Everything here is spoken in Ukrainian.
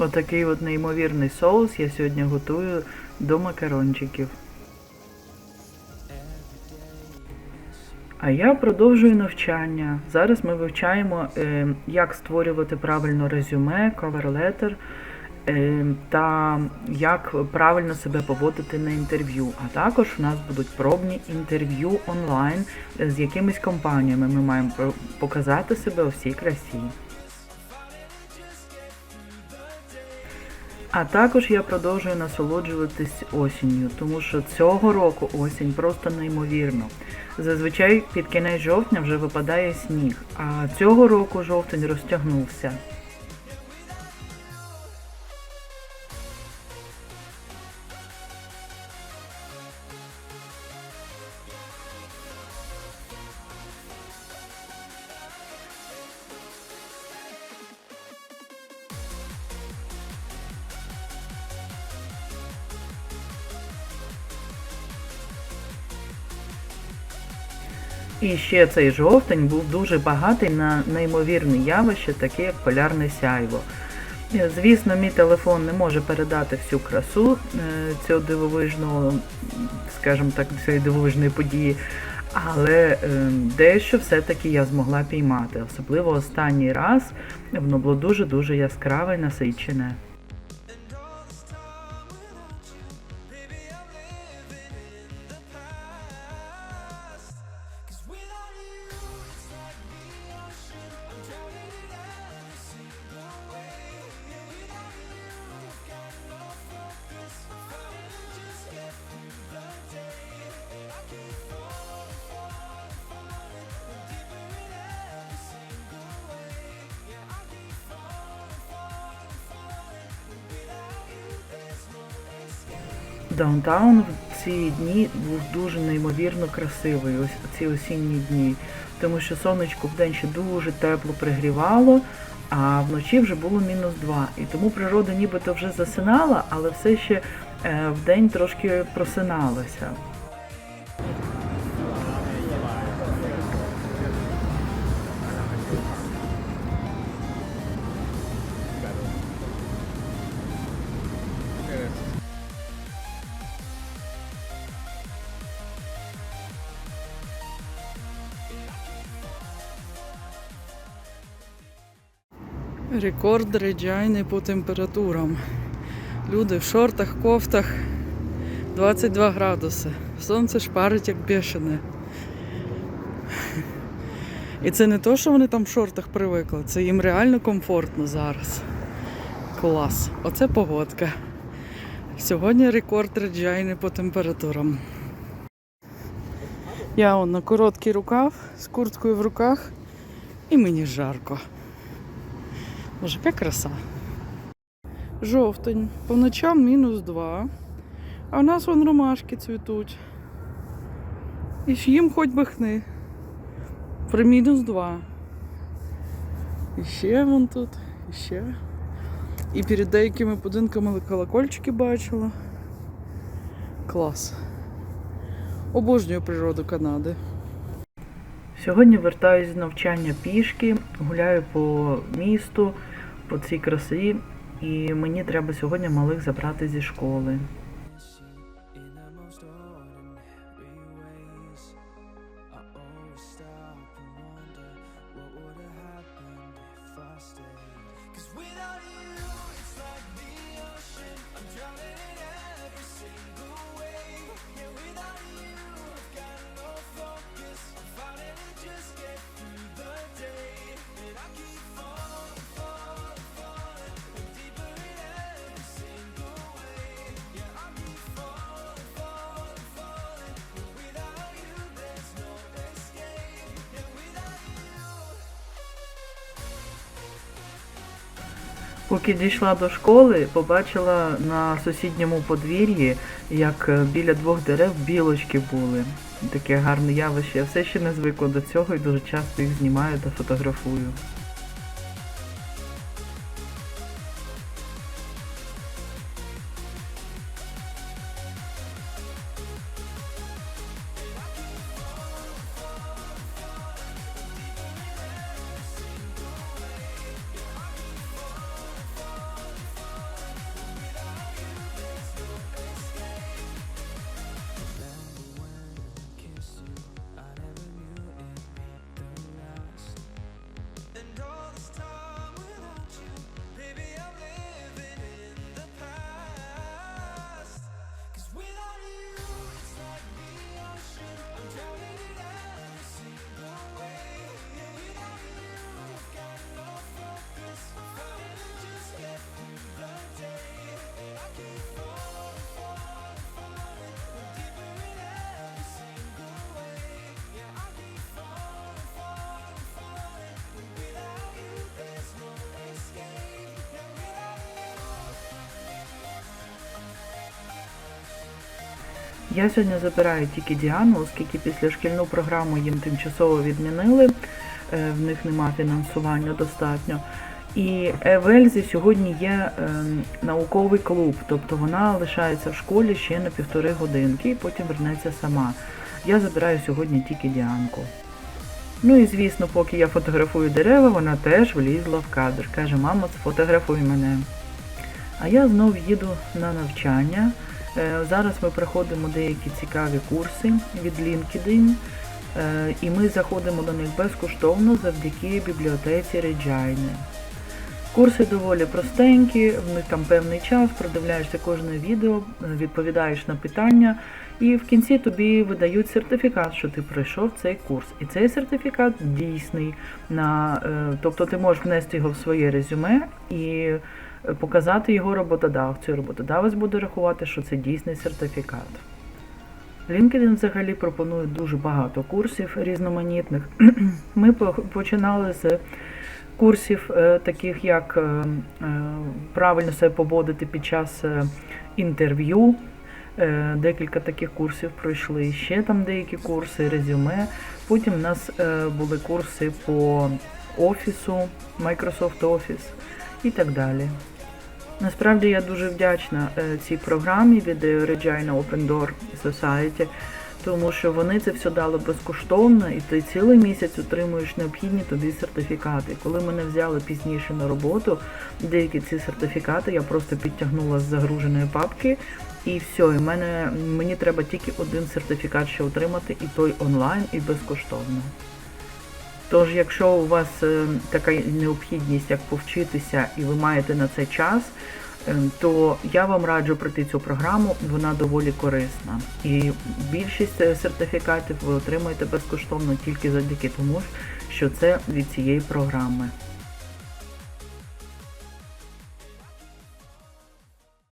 Отакий от неймовірний соус я сьогодні готую до макарончиків. А я продовжую навчання. Зараз ми вивчаємо, е, як створювати правильно резюме, каверлетер е, та як правильно себе поводити на інтерв'ю. А також у нас будуть пробні інтерв'ю онлайн з якимись компаніями. Ми маємо показати себе у всій красі. А також я продовжую насолоджуватись осінню, тому що цього року осінь просто неймовірно. Зазвичай під кінець жовтня вже випадає сніг, а цього року жовтень розтягнувся. І ще цей жовтень був дуже багатий на неймовірне явище, таке як полярне сяйво. Е, Звісно, мій телефон не може передати всю красу е, цього дивовижного, скажімо так, цієї дивовижної події, але е, дещо все-таки я змогла піймати. Особливо останній раз воно було дуже-дуже яскраве насичене. Даунтаун в ці дні був дуже неймовірно красивий, ось ці осінні дні, тому що сонечко вдень ще дуже тепло пригрівало, а вночі вже було мінус 2. І тому природа нібито вже засинала, але все ще е, вдень трошки просиналася. Рекорд Реджайни по температурам. Люди в шортах, кофтах 22 градуси. Сонце шпарить як бешене. І це не то, що вони там в шортах привикли, це їм реально комфортно зараз. Клас. Оце погодка. Сьогодні рекорд Реджайни по температурам. Я он на короткий рукав з курткою в руках і мені жарко. Боже, яка краса. Жовтень. По ночам мінус 2. А в нас вон ромашки цвітуть. І ж їм хоч би хни. При мінус 2. І ще вон тут, і ще. І перед деякими будинками колокольчики бачила. Клас. Обожнюю природу Канади. Сьогодні вертаюсь з навчання пішки, гуляю по місту, по цій красі, і мені треба сьогодні малих забрати зі школи. Cause without you, it's like the ocean. I'm drowning Поки дійшла до школи, побачила на сусідньому подвір'ї, як е, біля двох дерев білочки були. Таке гарне явище. Я все ще не звикла до цього і дуже часто їх знімаю та фотографую. Я сьогодні забираю тільки Діану, оскільки після шкільну програму їм тимчасово відмінили, е, в них нема фінансування достатньо. І в Ельзі сьогодні є ем, науковий клуб, тобто вона лишається в школі ще на півтори годинки і потім вернеться сама. Я забираю сьогодні тільки Діанку. Ну і звісно, поки я фотографую дерева, вона теж влізла в кадр. Каже, мамо, сфотографуй мене. А я знов їду на навчання. Е, Зараз ми проходимо деякі цікаві курси від LinkedIn, е, і ми заходимо до них безкоштовно завдяки бібліотеці Regina. Курси доволі простенькі, в них там певний час, продивляєшся кожне відео, відповідаєш на питання, і в кінці тобі видають сертифікат, що ти пройшов цей курс. І цей сертифікат дійсний. На, е, тобто ти можеш внести його в своє резюме і показати його роботодавцю. Роботодавець буде рахувати, що це дійсний сертифікат. LinkedIn взагалі пропонує дуже багато курсів різноманітних. Ми починали з курсів, е, таких як е, е, правильно себе поводити під час інтерв'ю. Декілька таких курсів пройшли. Ще там деякі курси, резюме. Потім у нас були курси по офісу, Microsoft Office і так далі. Насправді я дуже вдячна е, цій програмі від Regina Open Door Society, тому що вони це все дали безкоштовно, і ти цілий місяць отримуєш необхідні тобі сертифікати. Коли мене взяли пізніше на роботу, деякі ці сертифікати я просто підтягнула з загруженої папки, і все, і мене, мені треба тільки один сертифікат ще отримати, і той онлайн, і безкоштовно. Тож, якщо у вас е, така необхідність, як повчитися, і ви маєте на це час, е, то я вам раджу пройти цю програму, вона доволі корисна. І більшість е, сертифікатів ви отримаєте безкоштовно тільки завдяки тому, що це від цієї програми.